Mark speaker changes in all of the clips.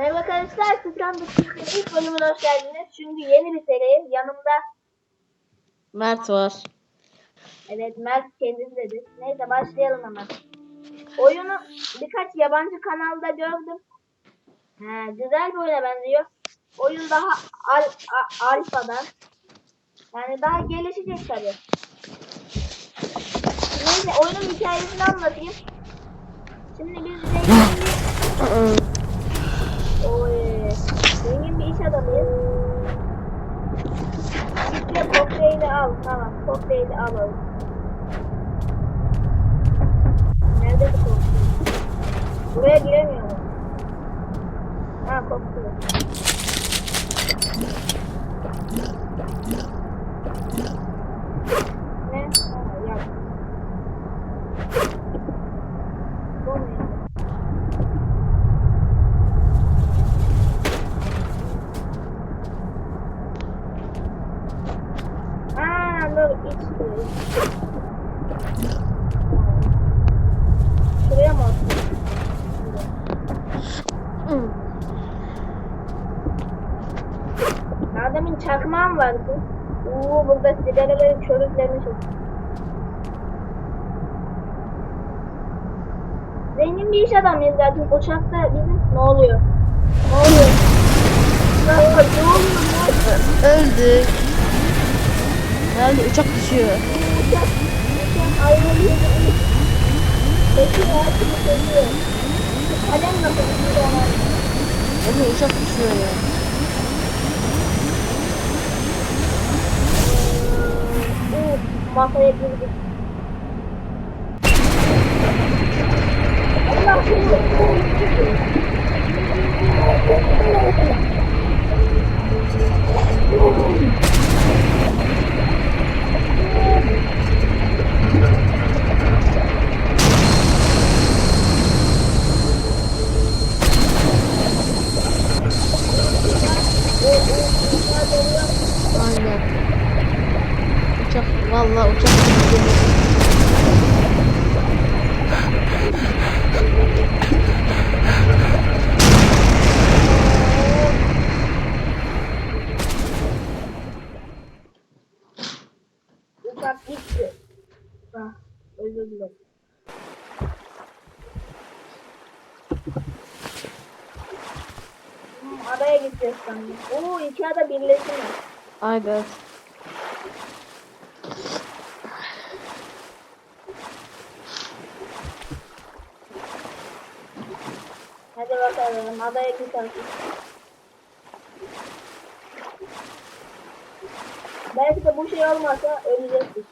Speaker 1: Merhaba arkadaşlar, Sıkan Bisiklet'in ilk bölümüne hoş geldiniz. Şimdi yeni bir seri. Yanımda,
Speaker 2: Mert var.
Speaker 1: evet Mert kendisi dedi. Neyse başlayalım hemen. Oyunu birkaç yabancı kanalda gördüm. He, güzel bir oyuna benziyor. Oyun daha al, a, alfadan. Yani daha gelişecek tabii. Neyse oyunun hikayesini anlatayım. Şimdi biz zengin. Zengin bir iş adamıyız. Gitme kokteyli al. Tamam. Kokteyli alalım. Nerede bu kokteyl? Buraya giremiyorum. Ha kokteyl. Ne? Ha yok. Bu mu yani? Aa, dur iç suyu. Şuraya mı atayım? Daha demin çakmağım vardı. Oo, burada sigaraları körüklemişiz. Zengin bir iş adamıyız zaten. Uçakta bizim ne oluyor? Ne oluyor? Ne oluyor? Ne oluyor?
Speaker 2: Öldük. Nerede uçak düşüyor.
Speaker 1: Uçak, uçak ayrılıyor. Peki ya, şimdi söylüyor. Kalem nasıl olan?
Speaker 2: Nerede uçak düşüyor ya.
Speaker 1: Masaya girdik. Allah Oo, iki ada birleşimi.
Speaker 2: Aynen.
Speaker 1: Hadi bakalım, adaya gidelim. Belki de bu şey olmasa ölecektik.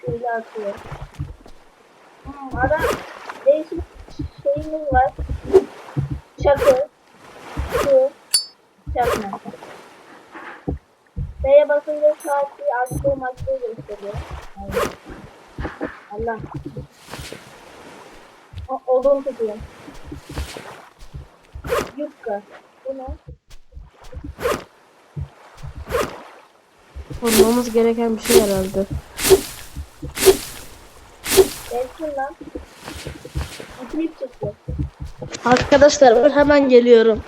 Speaker 1: Şöyle atıyor. Hmm, ada değişik şeyimiz var. Çakı, çakma. B'ye basınca saati açtığı açtığı gösteriyor. Allah. Allah. O, odun tutuyor. Yufka. Bu ne?
Speaker 2: Bulmamız gereken bir şey herhalde.
Speaker 1: Gelsin lan. Çıktı.
Speaker 2: Arkadaşlar ben hemen geliyorum.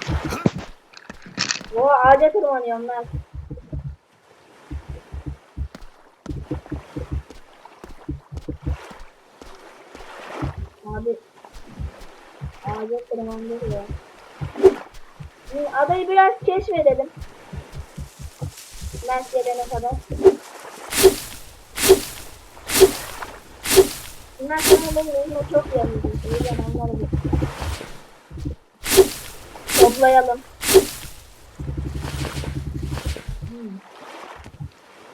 Speaker 1: O ağaca tırmanıyorum. Abi. Ağaca ya. Şimdi adayı biraz keşfedelim. Lens gelene kadar. Bunlar sana benim elime çok bir toplayalım.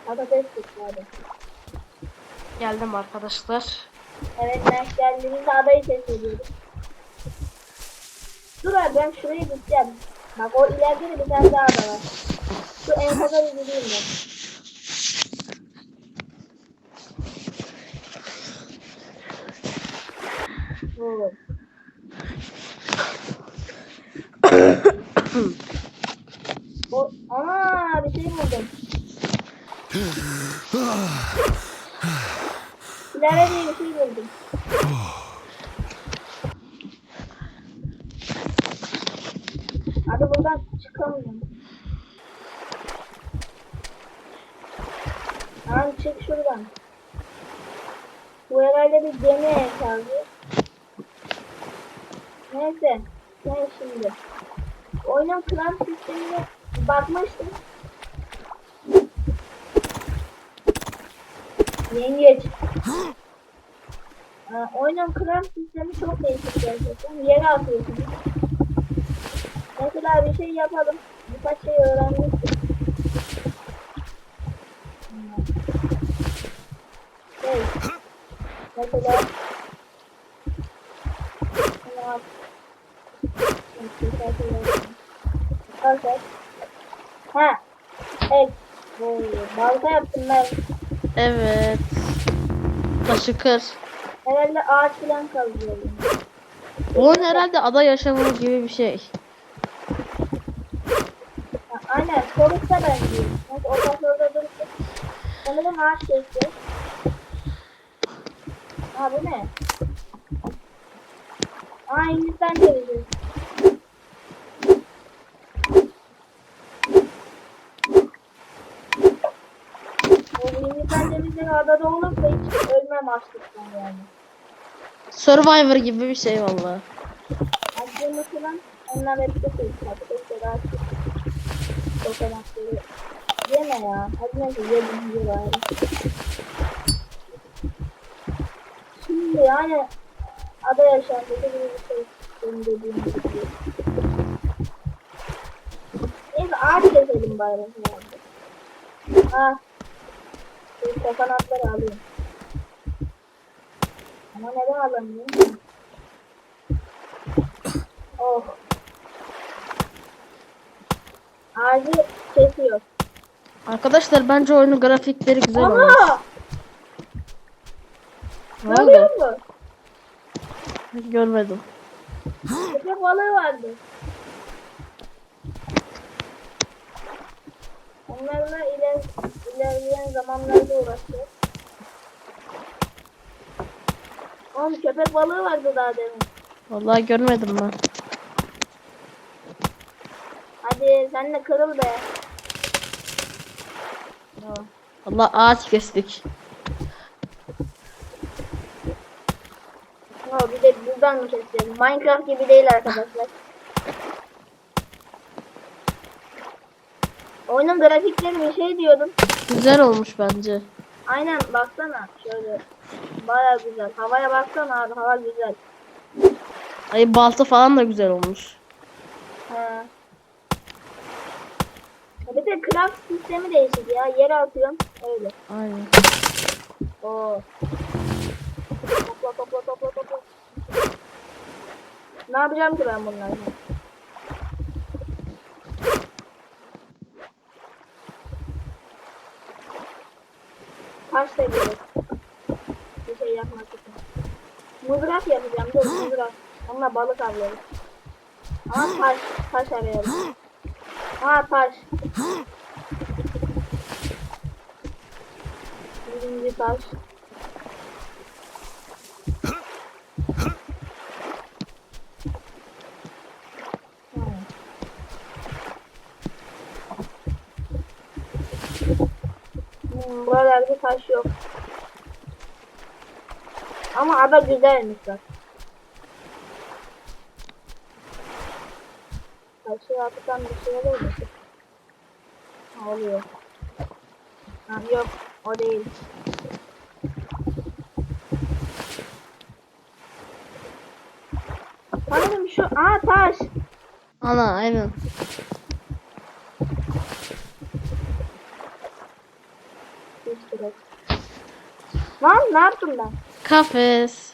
Speaker 1: Patates hadi.
Speaker 2: Geldim arkadaşlar.
Speaker 1: Evet ben geldiğimizde adayı keşfediyorum. Dur abi ben şuraya gideceğim. Bak o ileride de bir tane daha ada var. Şu enkaza bir gideyim ben. Oo. o, ana bir şey buldum. Silahla diye bir şey buldum. Hadi buradan çıkamıyorum. Tamam çık şuradan. Bu herhalde bir gemi enkazı. Neyse. Ne şimdi? Oyunun klan sistemine bakmıştım. Yengeç. Ee, oyunun klan sistemi çok değişik gerçekten. Yere atıyorsunuz. Mesela bir şey yapalım. Birkaç şey öğrenmiştim. Hmm. Şey. Mesela Şunu al. Arkadaşlar. Ha. Evet. Balta yaptım ben.
Speaker 2: Evet. Taşı kır.
Speaker 1: Herhalde ağaç falan kazıyorum.
Speaker 2: Oyun herhalde ada yaşamı gibi bir şey.
Speaker 1: Aynen. Solukta benziyor. Neyse o pasörde dursun. Sanırım ağaç keseceğiz. Ha bu ne? Aa Hindistan cevizi. Cevizleri adada olursa hiç ölmem açlıktan yani.
Speaker 2: Survivor gibi bir şey valla.
Speaker 1: Açlığımı falan onlar hep de şey Patatesleri açtık. Kokonatları. Yeme ya. Hadi neyse yedim yiyor. Şimdi yani ada yaşantısı gibi bir şey. Benim dediğim gibi. Neyse ağaç keselim bari. Ha. Şu kokonatları alayım. Ama neden alamıyorum? Oh. Ağacı kesiyor.
Speaker 2: Arkadaşlar bence oyunun grafikleri güzel olmuş.
Speaker 1: Ama
Speaker 2: Ne oldu?
Speaker 1: görüyor musun?
Speaker 2: Görmedim.
Speaker 1: Köpek balığı vardı. Onlarla iler, ilerleyen zamanlarda uğraşacağız. Oğlum köpek balığı vardı daha demin.
Speaker 2: Vallahi görmedim ben.
Speaker 1: Hadi sen de kırıl be. Tamam.
Speaker 2: Vallahi ağaç kestik.
Speaker 1: Ha, bir de buradan mı keseceğiz? Minecraft gibi değil arkadaşlar. Oyunun grafikleri bir şey diyordum.
Speaker 2: Güzel olmuş bence.
Speaker 1: Aynen baksana şöyle. Baya güzel. Havaya baksana abi hava güzel.
Speaker 2: Ay balta falan da güzel olmuş.
Speaker 1: He. Bir de craft sistemi değişik ya. Yere atıyorum. Öyle.
Speaker 2: Aynen.
Speaker 1: Oo. Topla topla topla topla. Ne yapacağım ki ben bunlarla? Taş seviyorum. Bir şey yapmak için. Mızrak yapacağım. Dur mızrak. Onunla balık avlarız. Ama taş. Taş arıyorum. Aa taş. Birinci taş. Buralarda taş yok. Ama ada güzelmiş bak. Taşı atıdan bir şey olur mu? Oluyor. Ha, yok o değil. Sanırım şu... Aa taş.
Speaker 2: Ana aynen.
Speaker 1: Direkt. Lan ne yaptım ben?
Speaker 2: Kafes.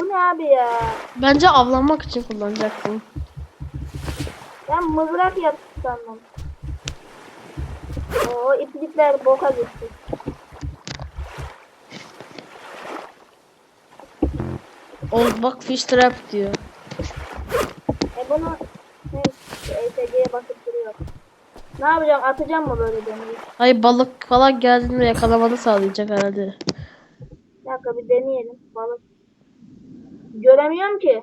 Speaker 1: Bu ne abi ya?
Speaker 2: Bence avlanmak için kullanacaktım.
Speaker 1: Ben mızrak yaptım sandım. Oo iplikler boka gitti.
Speaker 2: Old bak fish trap diyor.
Speaker 1: E bunu Ne yapacağım? Atacağım mı böyle demiri?
Speaker 2: Ay balık falan geldiğinde yakalamanı sağlayacak herhalde.
Speaker 1: Bir dakika bir deneyelim. Balık. Göremiyorum ki.